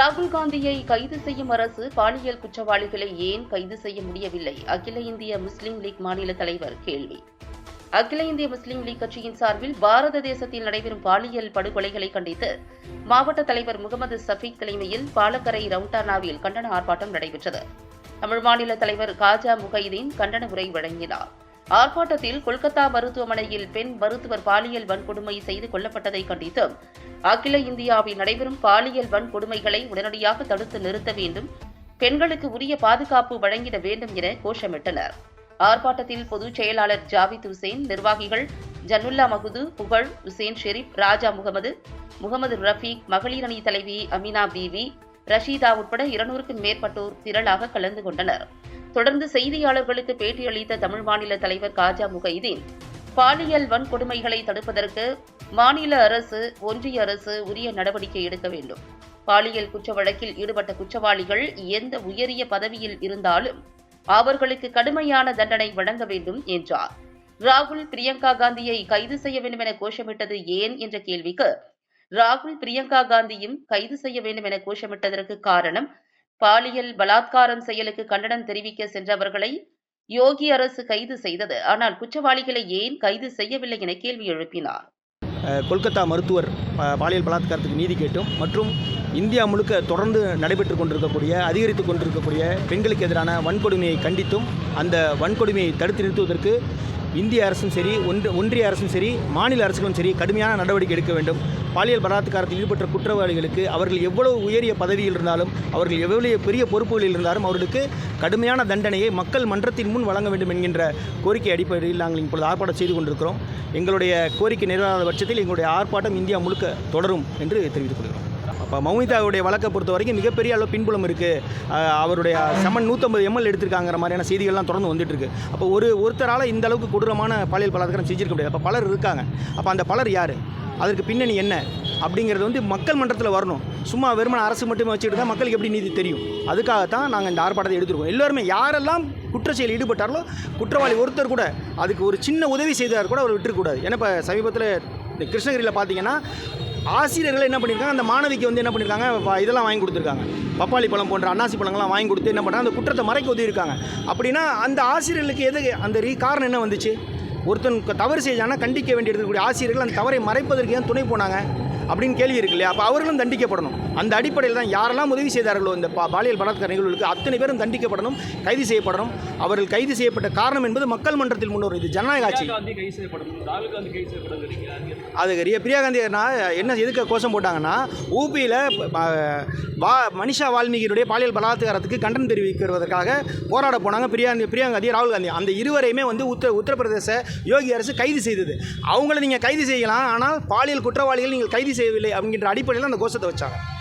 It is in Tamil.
ராகுல் காந்தியை கைது செய்யும் அரசு பாலியல் குற்றவாளிகளை ஏன் கைது செய்ய முடியவில்லை? அகில இந்திய முஸ்லிம் லீக் மாநில தலைவர் கேள்வி. அகில இந்திய முஸ்லிம் லீக் கட்சியின் சார்பில் பாரத தேசத்தில் நடைபெறும் பாலியல் படுகொலைகளை கண்டித்து மாவட்ட தலைவர் முகமது சஃபீக் தலைமையில் பாலக்கரை ரவுண்டானாவில் கண்டன ஆர்ப்பாட்டம் நடைபெற்றது. தமிழ் மாநில தலைவர் காஜா முகைதீன் கண்டன உரை வழங்கினார். ஆர்ப்பாட்டத்தில் கொல்கத்தா மருத்துவமனையில் பெண் மருத்துவர் பாலியல் வன்கொடுமை செய்து கொல்லப்பட்டதை கண்டித்து அகில இந்தியாவில் நடைபெறும் பாலியல் வன்கொடுமைகளை உடனடியாக தடுத்து நிறுத்த வேண்டும் பெண்களுக்கு உரிய பாதுகாப்பு வழங்கிட வேண்டும் என கோஷமிட்டனர். ஆர்ப்பாட்டத்தில் பொதுச் செயலாளர் ஜாவித் ஹுசேன் நிர்வாகிகள் ஜன்னுல்லா மகுது புகழ் ஹுசேன் ஷெரீப் ராஜா முகமது முகமது ரஃபீக் மகளிர் அணி தலைவி அமினா பீவி ரஷீதா உட்பட இருநூறுக்கும் மேற்பட்டோர் திரளாக கலந்து கொண்டனர். தொடர்ந்து செய்தியாளர்களுக்கு பேட்டியளித்த தமிழ் மாநில தலைவர் காஜா முகைதீன் பாலியல் வன்கொடுமைகளை தடுப்பதற்கு மாநில அரசு ஒன்றிய அரசு உரிய நடவடிக்கை எடுக்க வேண்டும். பாலியல் குற்ற வழக்கில் ஈடுபட்ட குற்றவாளிகள் எந்த உயரிய பதவியில் இருந்தாலும் அவர்களுக்கு கடுமையான தண்டனை வழங்க வேண்டும் என்றார். ராகுல் பிரியங்கா காந்தியை கைது செய்ய வேண்டும் என கோஷமிட்டது ஏன் என்ற கேள்விக்கு ராகுல் பிரியங்கா காந்தியும் கைது செய்ய வேண்டும் என கோஷமிட்டதற்கு காரணம் பாலியல் பலாத்காரம் செயலுக்கு கண்டனம் தெரிவிக்க சென்றவர்களை யோகி அரசு கைது செய்தது. ஆனால் குற்றவாளிகளை ஏன் கைது செய்யவில்லை என கேள்வி எழுப்பினார். கொல்கத்தா மருத்துவர் பாலியல் பலாத்காரத்துக்கு நீதி கேட்டும். மற்றும் இந்தியா முழுக்க தொடர்ந்து நடைபெற்று கொண்டிருக்கக்கூடிய அதிகரித்து கொண்டிருக்கக்கூடிய பெண்களுக்கு எதிரான வன்கொடுமையை கண்டித்தும் அந்த வன்கொடுமையை தடுத்து நிறுத்துவதற்கு இந்திய அரசும் சரி ஒன்று ஒன்றிய அரசும் சரி மாநில அரசுகளும் சரி கடுமையான நடவடிக்கை எடுக்க வேண்டும். பாலியல் பலாத்காரத்தில் ஈடுபட்ட குற்றவாளிகளுக்கு அவர்கள் எவ்வளவு உயரிய பதவியில் இருந்தாலும் அவர்கள் எவ்வளவு பெரிய பொறுப்புகளில் இருந்தாலும் அவர்களுக்கு கடுமையான தண்டனையை மக்கள் மன்றத்தின் முன் வழங்க வேண்டும் என்கின்ற கோரிக்கை அடிப்படையில் நாங்கள் இப்பொழுது ஆர்ப்பாட்டம் செய்து கொண்டிருக்கிறோம். எங்களுடைய கோரிக்கை நிறைவேறாத பட்சத்தில் எங்களுடைய ஆர்ப்பாட்டம் இந்தியா முழுக்க தொடரும் என்று தெரிவித்துக் கொள்கிறோம். அப்போ மௌனிதாவுடைய வழக்கை பொறுத்த வரைக்கும் மிகப்பெரிய அளவு பின்புலம் இருக்குது அவருடைய செமன் நூற்றம்பது எம்எல் எடுத்திருக்காங்கிற மாதிரியான செய்திகள்லாம் தொடர்ந்து வந்துட்டு இருக்கு அப்போ ஒரு ஒருத்தரால் இந்த அளவுக்கு கொடூரமான பாலியல் பலாத்காரம் செஞ்சிருக்க முடியாது. அப்போ பலர் இருக்காங்க. அப்போ அந்த பலர் யார்? அதற்கு பின்னணி என்ன? அப்படிங்கிறது வந்து மக்கள் மன்றத்தில் வரணும். சும்மா வெறுமன அரசு மட்டுமே வச்சுட்டு தான் மக்களுக்கு எப்படி நீதி தெரியும்? அதுக்காகத்தான் நாங்கள் இந்த ஆர்ப்பாட்டத்தை எடுத்துருக்கோம். எல்லோருமே யாரெல்லாம் குற்ற செயல் ஈடுபட்டார்களோ குற்றவாளி ஒருத்தர் கூட அதுக்கு ஒரு சின்ன உதவி செய்தார் கூட அவர் விட்டுருக்கூடாது ஏன்னா இப்போ சமீபத்தில் இந்த கிருஷ்ணகிரியில் பார்த்தீங்கன்னா ஆசிரியர்கள் என்ன பண்ணியிருக்காங்க அந்த மாணவிக்கு வந்து என்ன பண்ணியிருக்காங்க இதெல்லாம் வாங்கி கொடுத்துருக்காங்க. பப்பாளி பழம் போன்ற அன்னாசி பழங்கள்லாம் வாங்கி கொடுத்து என்ன பண்ணுறாங்க அந்த குற்றத்தை மறைக்க உதவியிருக்காங்க அப்படின்னா அந்த ஆசிரியர்களுக்கு எது அந்த ரீ காரணம் என்ன வந்துச்சு? ஒருத்தன் தவறு செய்தானா கண்டிக்க வேண்டியிருக்கக்கூடிய ஆசிரியர்கள் அந்த தவறை மறைப்பதற்கு ஏன் துணை போனாங்க? அப்படின்னு கேள்வி இருக்கு இல்லையா? அப்போ அவர்களும் தண்டிக்கப்படணும். அந்த அடிப்படையில் தான் யாரெல்லாம் உதவி செய்தார்களோ இந்த பா- பாலியல் பலாத்கார நிகழ்வுகளுக்கு அத்தனை பேரும் தண்டிக்கப்படணும் கைது செய்யப்படணும். அவர்கள் கைது செய்யப்பட்ட காரணம் என்பது மக்கள் மன்றத்தில் முன்னோர் இது ஜனநாயக ஆட்சி. அது பிரியா காந்தி என்ன எதுக்கு கோஷம் போட்டாங்கன்னா ஊபியில் வா மனிஷா வால்மீகியுடைய பாலியல் பலாத்காரத்துக்கு கண்டனம் தெரிவிக்கிறதுக்காக போராட போனாங்க பிரியா பிரியா காந்தி ராகுல் காந்தி. அந்த இருவரையுமே வந்து உத்தர உத்தரப்பிரதேச யோகி அரசு கைது செய்தது. அவங்கள நீங்கள் கைது செய்யலாம் ஆனால் பாலியல் குற்றவாளிகள் நீங்கள் கைது செய்யவில்லை அப்படிங்கிற அடிப்படையில் அந்த கோஷத்தை வச்சாங்க